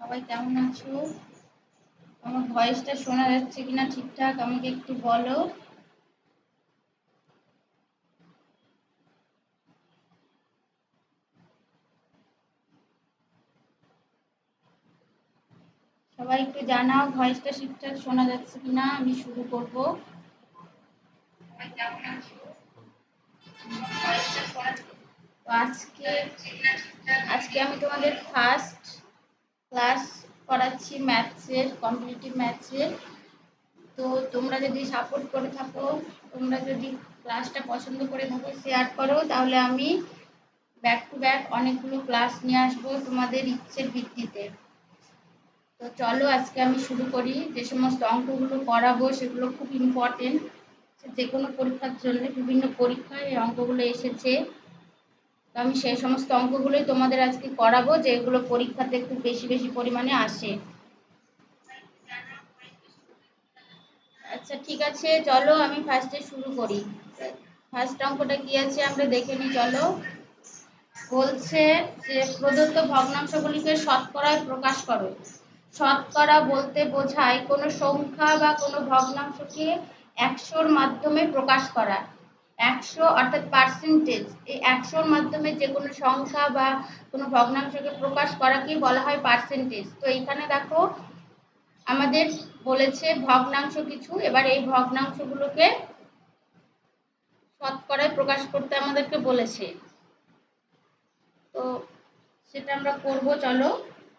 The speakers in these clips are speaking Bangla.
সবাই কেমন আছো? আমার ভয়েসটা শোনা যাচ্ছে কিনা ঠিকঠাক? আমাকে একটু বলো। সবাই একটু জানাও ভয়েসটা ঠিকঠাক শোনা যাচ্ছে কিনা? আমি শুরু করব। সবাই কেমন আছো? ভয়েসটা শোনা আজকে আজকে আমি তোমাদের ফার্স্ট ক্লাস করাচ্ছি ম্যাথসের কম্পিটিটিভ ম্যাথসের তো তোমরা যদি সাপোর্ট করে থাকো, তোমরা যদি ক্লাসটা পছন্দ করে থাকো শেয়ার করো, তাহলে আমি ব্যাক টু ব্যাক অনেকগুলো ক্লাস নিয়ে আসব তোমাদের ইচ্ছের ভিত্তিতে। তো চলো আজকে আমি শুরু করি। যে সমস্ত অঙ্কগুলো করাবো সেগুলো খুব ইম্পর্টেন্ট যে কোনো পরীক্ষার জন্য বিভিন্ন পরীক্ষায় এই অঙ্কগুলো এসেছে। তো আমি সেই সমস্ত অঙ্কগুলোই তোমাদের আজকে করাবো যেগুলো পরীক্ষাতে খুব বেশি বেশি পরিমাণে আসে। আচ্ছা ঠিক আছে, চলো আমি ফার্স্টে শুরু করি। ফার্স্ট অঙ্কটা কি আছে আমরা দেখে নিই, চলো। বলছে যে, প্রদত্ত ভগ্নাংশগুলিকে শতকরায় প্রকাশ করো। শতকরা বলতে বোঝায় কোনো সংখ্যা বা কোনো ভগ্নাংশকে একশোর মাধ্যমে প্রকাশ করা। একশো অর্থাৎ পার্সেন্টেজ এই একশোর মাধ্যমে যে কোনো সংখ্যা বা কোনো ভগ্নাংশকে প্রকাশ করাকেই বলা হয় পার্সেন্টেজ তো এখানে দেখো, আমাদের বলেছে ভগ্নাংশ কিছু, এবার এই ভগ্নাংশগুলোকে শতকরায় প্রকাশ করতে আমাদেরকে বলেছে। তো সেটা আমরা করব, চলো।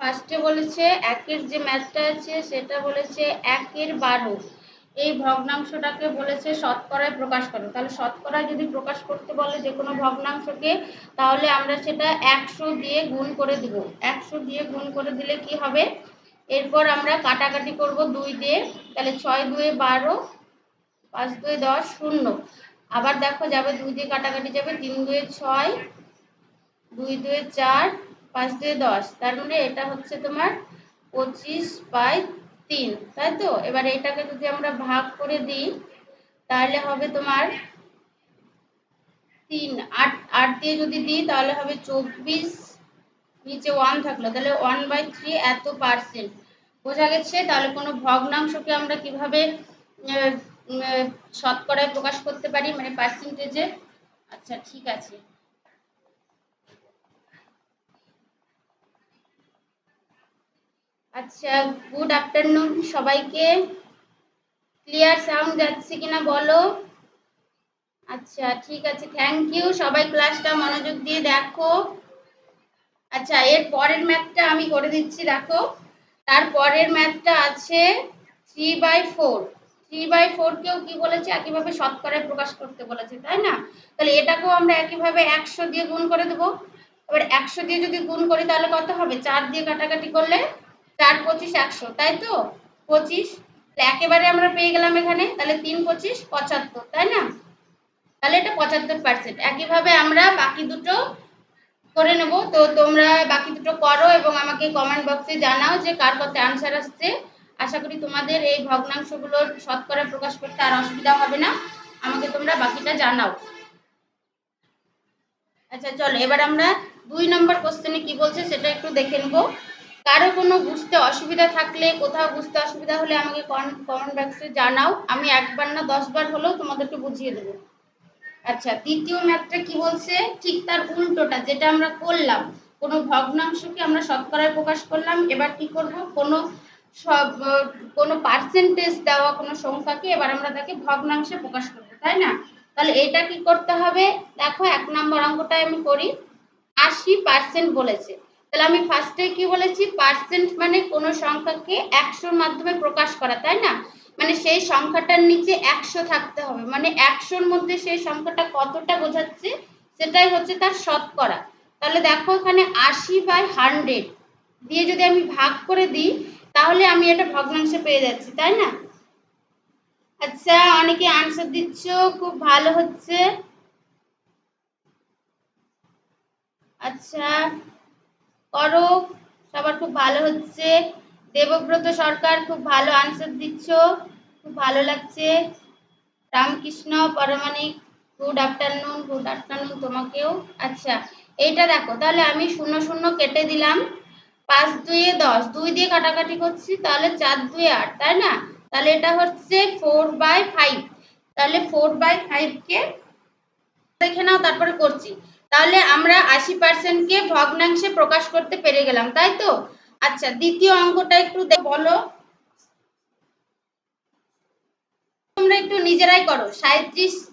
ফার্স্টে বলেছে একের যে ম্যাথটা আছে, সেটা বলেছে একের বারো। এই ভগ্নাংশটাকে বলেছে শতকরায় প্রকাশ করো। তাহলে শতকরায় যদি প্রকাশ করতে বলে যে কোনো ভগ্নাংশকে, তাহলে আমরা সেটা একশো দিয়ে গুণ করে দিব। একশো দিয়ে গুণ করে দিলে কি হবে? এরপর আমরা কাটাকাটি করব দুই দিয়ে। তাহলে ছয় দুয়ে বারো, পাঁচ দুয়ে দশ, শূন্য। আবার দেখো যাবে দুই দিয়ে কাটাকাটি যাবে, তিন দুয়ে ছয়, দুই দুয়ে চার, পাঁচ দুয়ে দশ। তার মানে এটা হচ্ছে তোমার পঁচিশ বাই তিন তাই তো এবার এটাকে যদি আমরা ভাগ করে দিই, তাহলে হবে তোমার তিন। আট আট দিয়ে যদি দিই, তাহলে হবে চব্বিশ, নিচে ওয়ান থাকল। তাহলে ওয়ান বাই থ্রি এত পার্সেন্ট। বোঝা গেছে? তাহলে কোনো ভগ্নাংশকে আমরা কীভাবে শতকরায় প্রকাশ করতে পারি? মানে পার্সেন্টেজে আচ্ছা ঠিক আছে। আচ্ছা গুড আফটারনুন সবাইকে। ক্লিয়ার সাউন্ড যাচ্ছে কিনা বলো? আচ্ছা ঠিক আছে থ্যাংক ইউ সবাই ক্লাসটা মনোযোগ দিয়ে দেখো। আচ্ছা এর পরের ম্যাথটা আমি করে দিচ্ছি, দেখো। তার পরের ম্যাথটা আছে three by four three by ফোরকেও কি বলেছে? একইভাবে শতকরায় প্রকাশ করতে বলেছে, তাই না? তাহলে এটাকেও আমরা একইভাবে একশো দিয়ে গুণ করে দেবো। এবার একশো দিয়ে যদি গুণ করি, তাহলে কত হবে? চার দিয়ে কাটাকাটি করলে চার পঁচিশ একশো, তাই তো? পঁচিশ একেবারে আমরা পেয়ে গেলাম এখানে, তাহলে তিন পঁচিশ পঁচাত্তর, তাই না? তাহলে এটা পঁচাত্তর পার্সেন্ট একইভাবে আমরা বাকি দুটো করে নেব। তো তোমরা বাকি দুটো করো এবং আমাকে কমেন্ট বক্সে জানাও যে কার কত অ্যান্সার আসছে। আশা করি তোমাদের এই ভগ্নাংশগুলোর শতকরা প্রকাশ করতে আর অসুবিধা হবে না। আমাকে তোমরা বাকিটা জানাও। আচ্ছা চলো, এবার আমরা দুই নম্বর কোশ্চেনে কি বলছে সেটা একটু দেখে নেব। কারও কোনো বুঝতে অসুবিধা থাকলে, কোথাও বুঝতে অসুবিধা হলে আমাকে কমেন্ট বক্সে জানাও। আমি একবার না দশবার হলেও তোমাদেরকে বুঝিয়ে দেবো। আচ্ছা দ্বিতীয় ম্যাথটা কি বলছে? ঠিক তার উল্টোটা, যেটা আমরা করলাম। কোনো ভগ্নাংশকে আমরা শতকরায় প্রকাশ করলাম। এবার কি করব? কোনো সব, কোনো পার্সেন্টেজ দেওয়া কোনো সংখ্যাকে এবার আমরা তাকে ভগ্নাংশে প্রকাশ করব, তাই না? তাহলে এটা কি করতে হবে? দেখো, এক নম্বর অঙ্কটাই আমি করি। আশি পার্সেন্ট বলেছে। তাহলে আমি ফার্স্টে কি বলেছি? পার্সেন্ট মানে কোনো সংখ্যাকে একশোর মাধ্যমে প্রকাশ করা, তাই না? মানে সেই সংখ্যাটার নিচে একশো থাকতে হবে। মানে একশোর মধ্যে সেই সংখ্যাটা কতটা বোঝাচ্ছে, সেটাই হচ্ছে তার শতকরা। তাহলে দেখো এখানে আশি বাই হান্ড্রেড দিয়ে যদি আমি ভাগ করে দিই, তাহলে আমি এটা ভগ্নাংশে পেয়ে যাচ্ছি, তাই না? আচ্ছা অনেকে আনসার দিচ্ছ, খুব ভালো হচ্ছে। আচ্ছা করো। সবার খুব ভালো হচ্ছে। দেবব্রত সরকার খুব ভালো আনসার দিচ্ছ। খুব ভালো লাগছে। Ramkrishna Paramanik good afternoon good afternoon তোমাকেও। আচ্ছা এইটা দেখো, তাহলে আমি শূন্য শূন্য কেটে দিলাম। পাঁচ দুইয়ে দশ, দুই দিয়ে কাটাকাটি করছি, তাহলে চার দুই আট, তাই না? তাহলে এটা হচ্ছে ফোর বাই ফাইভ তাহলে ফোর বাই ফাইভকে দেখে নাও, তারপরে করছি। তাহলে আমরা আশি পার্সেন্টকে ভগ্নাংশে প্রকাশ করতে পেরে গেলাম, তাই তো? আচ্ছা দ্বিতীয় অঙ্কটা একটু বলো। তোমরা একটু নিজেরাই করো।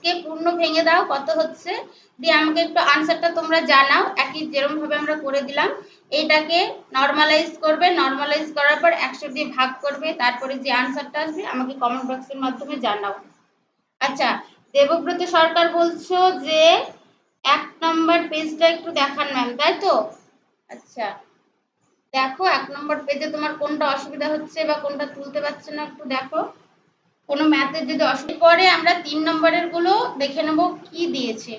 কে পূর্ণ ভেঙে দাও, কত হচ্ছে? দিয়ে আমাকে একটু আনসারটা তোমরা জানাও, একই যেরকম ভাবে আমরা করে দিলাম। এইটাকে নর্মালাইজ করবে নর্মালাইজ করার পর একশো দিয়ে ভাগ করবে, তারপরে যে আনসারটা আসবে, আমাকে কমেন্ট বক্সের মাধ্যমে জানাও। আচ্ছা দেবব্রত সরকার বলছো যে এক নম্বর পেজটা একটু দেখান ম্যাম তাই তো? আচ্ছা দেখো, এক নম্বর পেজে তোমার কোনটা অসুবিধা হচ্ছে বা কোনটা তুলতে পারছে না একটু দেখো। কোনো ম্যাথের যদি অসুবিধা পরে আমরা তিন নম্বরেরগুলো দেখে নেব কি দিয়েছে।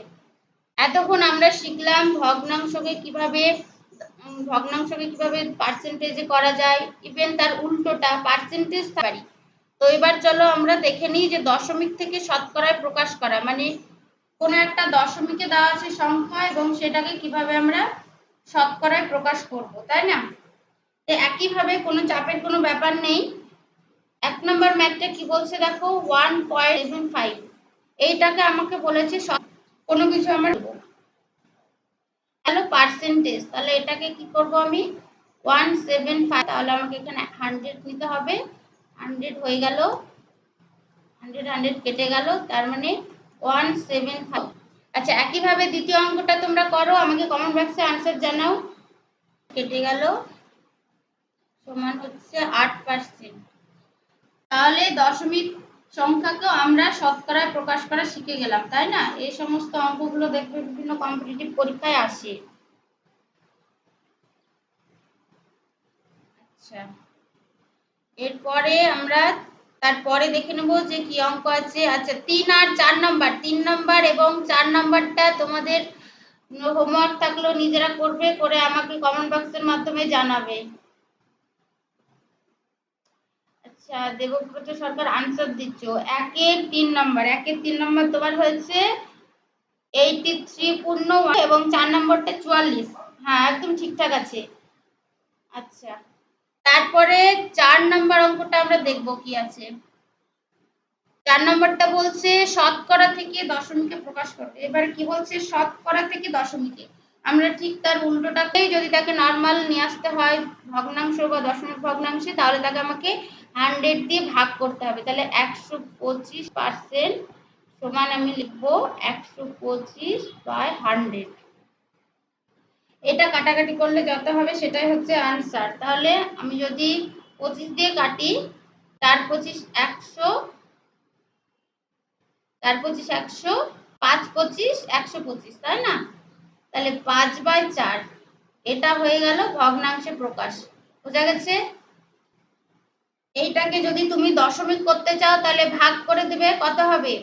এতক্ষণ আমরা শিখলাম ভগ্নাংশকে কীভাবে ভগ্নাংশকে কীভাবে পার্সেন্টেজে করা যায় ইভেন তার উল্টোটা পার্সেন্টেজ পারি তো এবার চলো আমরা দেখে নিই যে দশমিক থেকে শতকরায় প্রকাশ করা মানে কোনো একটা দশমিকে দেওয়া আছে সংখ্যা এবং সেটাকে কীভাবে আমরা শতকরায় প্রকাশ করব, তাই না? একইভাবে কোনো চাপের কোনো ব্যাপার নেই। এক নম্বর ম্যাথটা কি বলছে দেখো? ওয়ান পয়েন্ট সেভেন ফাইভ এইটাকে আমাকে বলেছে কোনো কিছু আমার হ্যালো পার্সেন্টেজ তাহলে এটাকে কি করব আমি? ওয়ান সেভেন ফাইভ তাহলে আমাকে এখানে হান্ড্রেড নিতে হবে। হান্ড্রেড হয়ে গেল। হান্ড্রেড হান্ড্রেড কেটে গেল। তার মানে ওয়ান আচ্ছা একইভাবে দ্বিতীয় অঙ্কটা তোমরা করো, আমাকে কমেন্ট বক্সে আনসার জানাও। কেটে গেল। সমান হচ্ছে আট পার্সেন্ট তাহলে দশমিক সংখ্যাকেও আমরা শতকরায় প্রকাশ করা শিখে গেলাম, তাই না? এই সমস্ত অঙ্কগুলো দেখবে বিভিন্ন কম্পিটিটিভ পরীক্ষায় আসে। আচ্ছা। এরপরে আমরা তারপরে দেখে নেব যে কি অঙ্ক আছে। আচ্ছা তিন আর চার নাম্বার। তিন নাম্বার এবং চার নাম্বারটা তোমাদের হোমওয়ার্ক থাকলেও নিজেরা করবে, করে আমাকে কমেন্ট বক্সের মাধ্যমে জানাবে। আচ্ছা দেবব্রত সরকার আনসার দিচ্ছ। একের তিন নম্বর। একের তিন নম্বর তোমার হয়েছে এইটি থ্রি পূর্ণ এবং চার নম্বরটা চুয়াল্লিশ। হ্যাঁ একদম ঠিকঠাক আছে। আচ্ছা। তারপরে চার নম্বর অঙ্কটা আমরা দেখব কি আছে। চার নম্বরটা বলছে, শতকরা থেকে দশমিকে প্রকাশ করতে এবার কি বলছে? শতকরা থেকে দশমিকে। আমরা ঠিক তার উল্টোটাকেই যদি তাকে নর্মাল নিয়ে আসতে হয়, ভগ্নাংশ বা দশমিক ভগ্নাংশে, তাহলে তাকে আমাকে হান্ড্রেড দিয়ে ভাগ করতে হবে। তাহলে একশো পঁচিশ পার্সেন্ট সমান আমি লিখব একশো পঁচিশ বাই হান্ড্রেড এটা কাটাকাটি করলে যত হবে সেটাই হচ্ছে আনসার তাহলে আমি যদি পঁচিশ দিয়ে কাটি, তার পঁচিশ একশো, তার পঁচিশ একশো, পাঁচ পঁচিশ, একশো পঁচিশ, তাই না? তাহলে পাঁচ বাই চার, এটা হয়ে গেল ভগ্নাংশে প্রকাশ। বোঝা গেছে? এইটাকে যদি তুমি দশমিক করতে চাও, তাহলে ভাগ করে দিবে, কত হবে?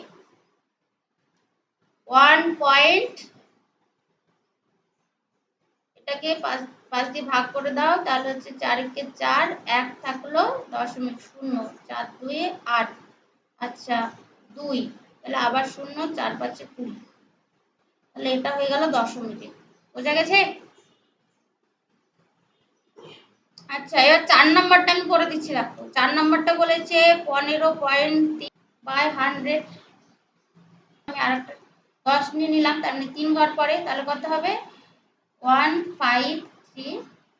ওয়ান পয়েন্ট এটাকে পাঁচ পাঁচ দিয়ে ভাগ করে দাও, তাহলে হচ্ছে চারকে চার, এক থাকল দশমিক শূন্য, চার দুয়ে আট আচ্ছা দুই, তাহলে আবার শূন্য, চার পাঁচে কুড়ি, তাহলে এটা হয়ে গেল দশমিকে, বোঝা গেছে? আচ্ছা এবার চার নাম্বারটা আমি করে দিচ্ছি দেখো চার নাম্বারটা বলেছে পনেরো পয়েন্ট তিন বাই হান্ড্রেড, আমি আর একটা দশ নিয়ে নিলাম, তার মানে তিন ঘর পরে, তাহলে কত হবে? ওয়ান ফাইভ থ্রি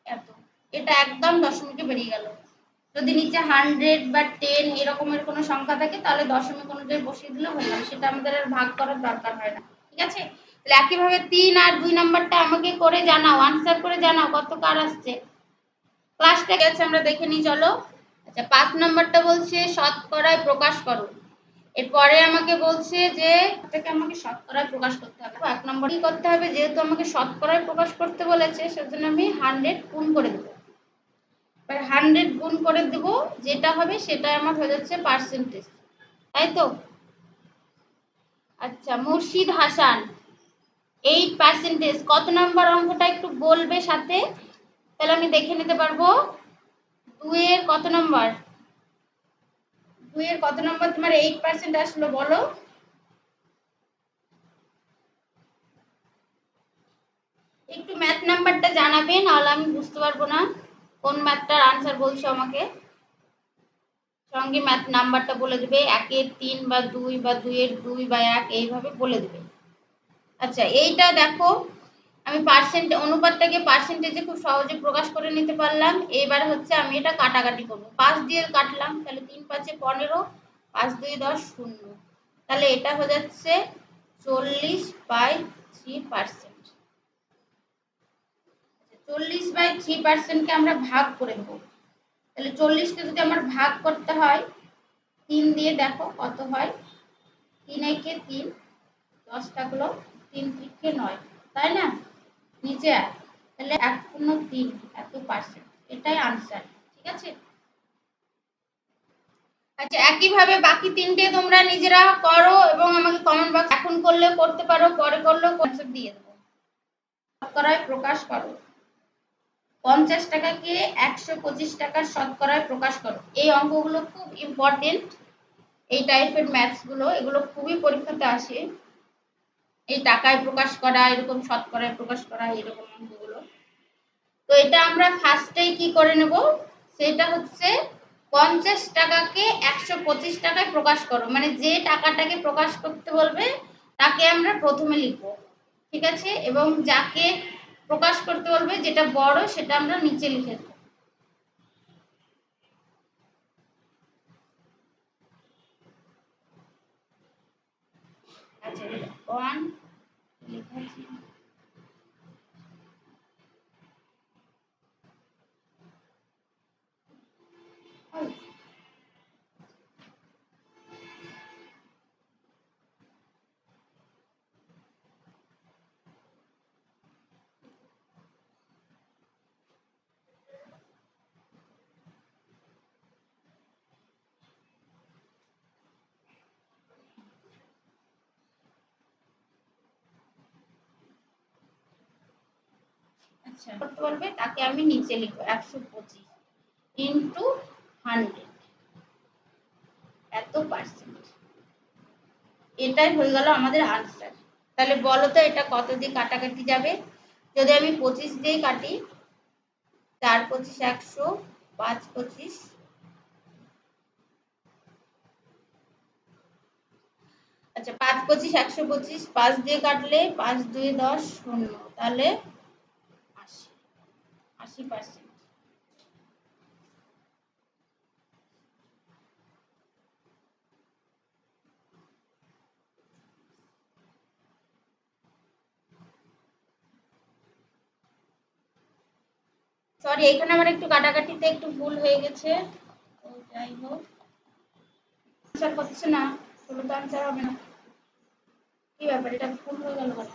এত। এটা একদম দশমিকে বেরিয়ে গেল। যদি নিচে হান্ড্রেড বা টেন এরকমের কোনো সংখ্যা থাকে, তাহলে দশমিক অনুযায়ী বসিয়ে দিলে হয়ে গেল সেটা আমাদের আর ভাগ করার দরকার হয় না। ঠিক আছে? তাহলে একইভাবে তিন আর দুই নাম্বারটা আমাকে করে জানাও আনসার করে জানাও কত কার আসছে। ক্লাসটা গেছে আমরা দেখে নিই, চলো। আচ্ছা পাঁচ নাম্বারটা বলছে, শতকরায় প্রকাশ করো। এরপরে আমাকে বলছে যে এটাকে আমাকে শতকরায় প্রকাশ করতে হবে। এক নম্বর কি করতে হবে? যেহেতু আমাকে শতকরায় প্রকাশ করতে বলেছে, সেজন্য আমি হান্ড্রেড গুণ করে দেবো। এবার হান্ড্রেড গুণ করে দেব, যেটা হবে সেটা আমার হয়ে যাচ্ছে পার্সেন্টেজ তাই তো? আচ্ছা মুর্শিদ হাসান এইট পার্সেন্টেজ কত নম্বর অঙ্কটা একটু বলবে সাথে? তাহলে আমি দেখে নিতে পারব। দুয়ের কত নম্বর? দুইয়ের কত নম্বর? তোমার এইট পার্সেন্ট আসলো, বলো। একটু ম্যাথ নাম্বারটা জানাবে, নাহলে আমি বুঝতে পারব না। কোন ম্যাথটার আনসার বলছো আমাকে? সঙ্গে ম্যাথ নাম্বারটা বলে দেবে, একের তিন বা দুই বা দুইয়ের দুই বা এক, এইভাবে বলে দেবে। আচ্ছা এইটা দেখো। আমি পার্সেন্ট অনুপাতটাকে পার্সেন্টেজে খুব সহজে প্রকাশ করে নিতে পারলাম। এবার হচ্ছে আমি এটা কাটাকাটি করব। পাঁচ দিয়ে কাটলাম, তাহলে তিন পাঁচে পনেরো, পাঁচ দুই দশ শূন্য। তাহলে এটা হয়ে যাচ্ছে চল্লিশ বাই থ্রি পার্সেন্ট চল্লিশ বাই থ্রি পার্সেন্টকে আমরা ভাগ করে দেবো তাহলে চল্লিশকে যদি আমার ভাগ করতে হয়, তিন দিয়ে দেখো কত হয়? তিন একে তিন দশ থাকল তিন ত্রিকে নয়। তাই না? নিচে এক তাহলে এক পূর্ণ তিন এত পার্সেন্ট এটাই আনসার ঠিক আছে? আচ্ছা একইভাবে বাকি তিনটে তোমরা নিজেরা করো এবং আমাকে কমেন্ট বক্স এখন করলেও করতে পারো, পরে করলেও আনসার দিয়ে দেবো। শতকরায় প্রকাশ করো। পঞ্চাশ টাকাকে একশো পঁচিশ টাকার শতকরায় প্রকাশ করো। এই অঙ্কগুলো খুব ইম্পর্টেন্ট এই টাইপের ম্যাথসগুলো এগুলো খুবই পরীক্ষাতে আসে। এই টাকায় প্রকাশ করা, এরকম শতকরায় প্রকাশ করা, এরকম অঙ্কগুলো তো এটা আমরা ফার্স্টেই কি করে নেব? সেটা হচ্ছে পঞ্চাশ টাকাকে একশো পঁচিশ টাকায় প্রকাশ করো। মানে যে টাকাটাকে প্রকাশ করতে বলবে, তাকে আমরা প্রথমে লিখব। ঠিক আছে? এবং যাকে প্রকাশ করতে বলবে, যেটা বড়, সেটা আমরা নিচে লিখে দেবো। আচ্ছা করতে বলবে তাকে আমি নিচে লিখব, একশো পঁচিশ ইন্টু হান্ড্রেড এত পার্সেন্ট এটাই হয়ে গেল আমাদের আনসার তাহলে বলো তো এটা কত দিয়ে কাটাকাটি যাবে? যদি আমি পঁচিশ দিয়ে কাটি, চার পঁচিশ একশো, পাঁচ পঁচিশ আচ্ছা পাঁচ পঁচিশ একশো পঁচিশ, পাঁচ দিয়ে কাটলে পাঁচ দুই দশ শূন্য। তাহলে আশি পার্সেন্ট সরি এখানে আমার একটু কাটাকাটিতে একটু ভুল হয়ে গেছে। তো যাই হোক। আনসার হচ্ছে না ষোলো তো আনসার হবে না। কি ব্যাপার? এটা ভুল হয়ে গেল কেন?